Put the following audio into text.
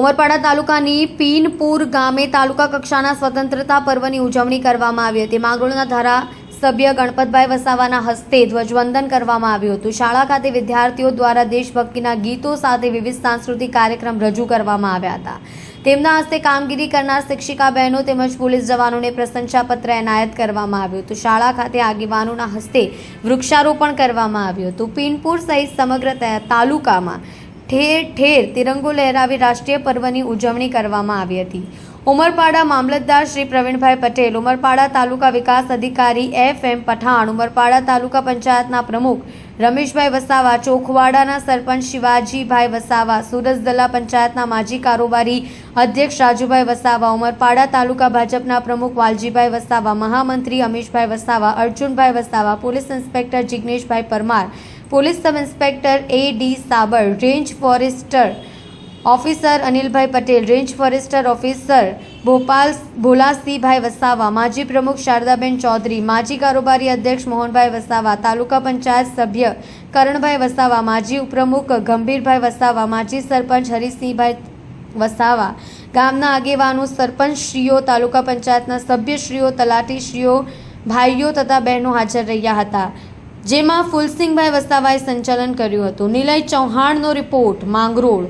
ઉમરપાડા તાલુકાની પીનપુર ગામે તાલુકા કક્ષાના સ્વતંત્રતા પર્વની ઉજવણી કરવામાં આવી હતી. માંગરોળના ધારાસભ્ય ગણપતભાઈ વસાવાના હસ્તે ધ્વજવંદન કરવામાં આવ્યું હતું. શાળા ખાતે વિદ્યાર્થીઓ દ્વારા દેશભક્તિના ગીતો સાથે વિવિધ સાંસ્કૃતિક કાર્યક્રમ રજૂ કરવામાં આવ્યા હતા. તેમના હસ્તે કામગીરી કરનાર શિક્ષિકા બહેનો તેમજ પોલીસ જવાનોને પ્રશંસાપત્ર એનાયત કરવામાં આવ્યું હતું. શાળા ખાતે આગેવાનોના હસ્તે વૃક્ષારોપણ કરવામાં આવ્યું હતું. પીનપુર સહિત સમગ્ર તાલુકામાં ઠેર ઠેર તિરંગો લહેરાવી રાષ્ટ્રીય પર્વની ઉજવણી કરવામાં આવી હતી. ઉમરપાડા મામલતદાર શ્રી પ્રવીણભાઈ પટેલ, ઉમરપાડા તાલુકા વિકાસ અધિકારી એફ એમ પઠાણ, ઉમરપાડા તાલુકા પંચાયતના પ્રમુખ રમેશભાઈ વસાવા, ચોખવાડાના સરપંચ શિવાજીભાઈ વસાવા સુરજદલા પંચાયતના માજી કારોબારી અધ્યક્ષ રાજુભાઈ વસાવા, ઉમરપાડા તાલુકા ભાજપના પ્રમુખ વાલજીભાઈ વસાવા, મહામંત્રી Amishbhai Vasava, Arjunbhai Vasava, police inspector Jigneshbhai Parmar police sub inspector A D Sabar, range forester officer Anilbhai Patel, range forester officer Bhopal Bholasinhbhai Vasava, માજી પ્રમુખ શારદાબેન ચૌધરી, માજી કારોબારી અધ્યક્ષ મોહનભાઈ વસાવા, તાલુકા પંચાયત સભ્ય કરણભાઈ વસાવા, માજી ઉપપ્રમુખ ગંભીરભાઈ વસાવા, માજી સરપંચ હરિસિંહભાઈ વસાવા, ગામના આગેવાનો, સરપંચશ્રીઓ, તાલુકા પંચાયતના સભ્યશ્રીઓ, તલાટીશ્રીઓ, ભાઈઓ તથા બહેનો હાજર રહ્યા હતા. જેમાં ફુલસિંહભાઈ વસાવાએ સંચાલન કર્યું હતું. નિલય ચૌહાણનો રિપોર્ટ માંગરોળ.